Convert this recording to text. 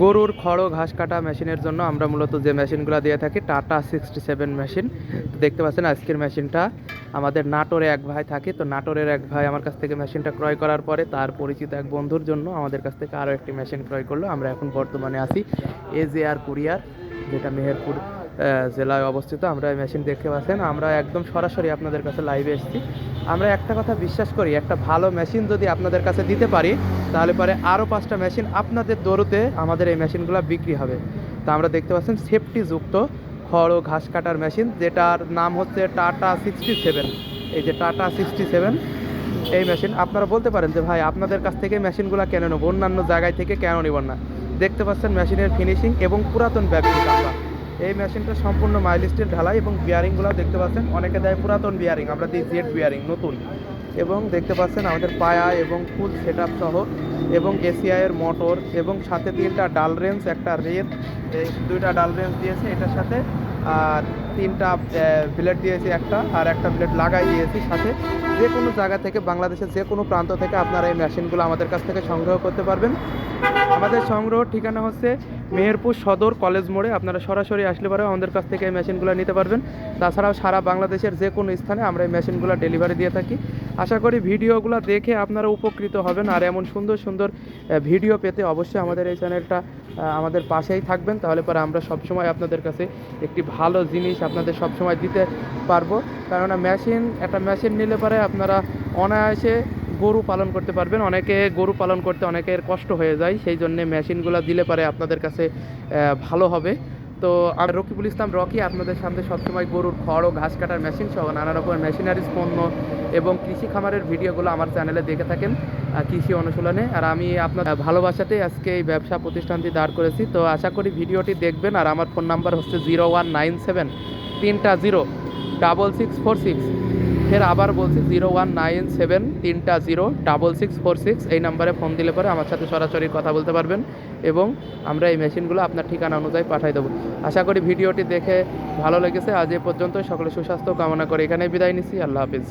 গরুর খড়ো, ঘাস কাটা মেশিনের জন্য আমরা মূলত যে মেশিনগুলো দিয়ে থাকি টাটা সিক্সটি সেভেন মেশিন দেখতে পাচ্ছেন আজকের মেশিনটা। আমাদের নাটোরে এক ভাই থাকে, তো নাটোরের এক ভাই আমার কাছ থেকে মেশিনটা ক্রয় করার পরে তার পরিচিত এক বন্ধুর জন্য আমাদের কাছ থেকে আরও একটি মেশিন ক্রয় করল। আমরা এখন বর্তমানে আছি এজেআর কুরিয়ার যেটা মেহেরপুর জেলায় অবস্থিত। আমরা এই মেশিন দেখতে পাচ্ছেন। আমরা একদম সরাসরি আপনাদের কাছে লাইভে এসেছি। আমরা একটা কথা বিশ্বাস করি, একটা ভালো মেশিন যদি আপনাদের কাছে দিতে পারি, তাহলে পরে আরও পাঁচটা মেশিন আপনাদের দৌড়তে আমাদের এই মেশিনগুলো বিক্রি হবে। তা আমরা দেখতে পাচ্ছেন সেফটিযুক্ত খড় ও ঘাস কাটার মেশিন যেটার নাম হচ্ছে টাটা সিক্সটি সেভেন এই যে টাটা সিক্সটি সেভেন এই মেশিন আপনারা বলতে পারেন যে, ভাই, আপনাদের কাছ থেকে মেশিনগুলো কেন নেব, অন্যান্য জায়গায় থেকে কেন নেব না? দেখতে পাচ্ছেন মেশিনের ফিনিশিং এবং পুরাতন আমরা এই মেশিনটা সম্পূর্ণ মাইল স্টিল ঢালাই এবং বিয়ারিংগুলো দেখতে পাচ্ছেন। অনেকে দেয় পুরাতন বিয়ারিং, আমরা দিই জেড বিয়ারিং, নতুন। এবং দেখতে পাচ্ছেন আমাদের পায়া এবং ফুল সেট সহ এবং এসিআইয়ের মোটর এবং সাথে তিনটা ডাল রেঞ্জ, একটা রেত এই দুইটা ডাল রেঞ্জ দিয়েছে, এটার সাথে তিনটা প্লেট দিয়েছি একটা, আর একটা প্লেট লাগাই দিয়েছি সাথে। যে কোনো জায়গা থেকে, বাংলাদেশের যে কোনো প্রান্ত থেকে আপনারা এই মেশিনগুলো আমাদের কাছ থেকে সংগ্রহ করতে পারবেন। আমাদের সংগ্রহ ঠিকানা হচ্ছে মেহেরপুর সদর কলেজ মোড়ে। আপনারা সরাসরি আসলে পরে আমাদের কাছ থেকে এই মেশিনগুলো নিতে পারবেন। তাছাড়াও সারা বাংলাদেশের যে কোনো স্থানে আমরা এই মেশিনগুলো ডেলিভারি দিয়ে থাকি। আশা করি ভিডিওগুলো দেখে আপনারা উপকৃত হবেন। আর এমন সুন্দর সুন্দর ভিডিও পেতে অবশ্যই আমাদের এই চ্যানেলটা আমাদের পাশেই থাকবেন, তাহলে পরে আমরা সবসময় আপনাদের কাছে একটি ভালো জিনিস আপনাদের সবসময় দিতে পারব। কেননা মেশিন, একটা মেশিন নিলে পরে আপনারা অনায়াসে গরু পালন করতে পারবেন। অনেকে গরু পালন করতে অনেকের কষ্ট হয়ে যায়, সেই জন্যে মেশিনগুলো দিলে পরে আপনাদের কাছে ভালো হবে। তো আমি রকিবুল ইসলাম, রকি আপনাদের সামনে সবসময় গরুর খড় ও ঘাস কাটার মেশিন সহ নানা রকমের মেশিনারিজ পণ্য এবং কৃষি খামারের ভিডিওগুলো আমার চ্যানেলে দেখে থাকেন কৃষি অনুশীলনে। আর আমি আপনার ভালোবাসাতে আজকে এই ব্যবসা প্রতিষ্ঠানটি দাঁড় করেছি। তো আশা করি ভিডিওটি দেখবেন, আর আমার ফোন নাম্বার হচ্ছে জিরো ওয়ান নাইন সেভেন তিনটা zero double six four six ফের আবার বলছি জিরো ওয়ান নাইন সেভেন তিনটা zero double six four six এই নাম্বারে ফোন দিলে পরে আমার সাথে সরাসরি কথা বলতে পারবেন এবং আমরা এই মেশিনগুলো আপনার ঠিকানা অনুযায়ী পাঠাই দেবো। আশা করি ভিডিওটি দেখে ভালো লেগেছে। আজ এ পর্যন্ত সকলে সুস্বাস্থ্য কামনা করে এখানেই বিদায় নিচ্ছি। আল্লাহ হাফিজ।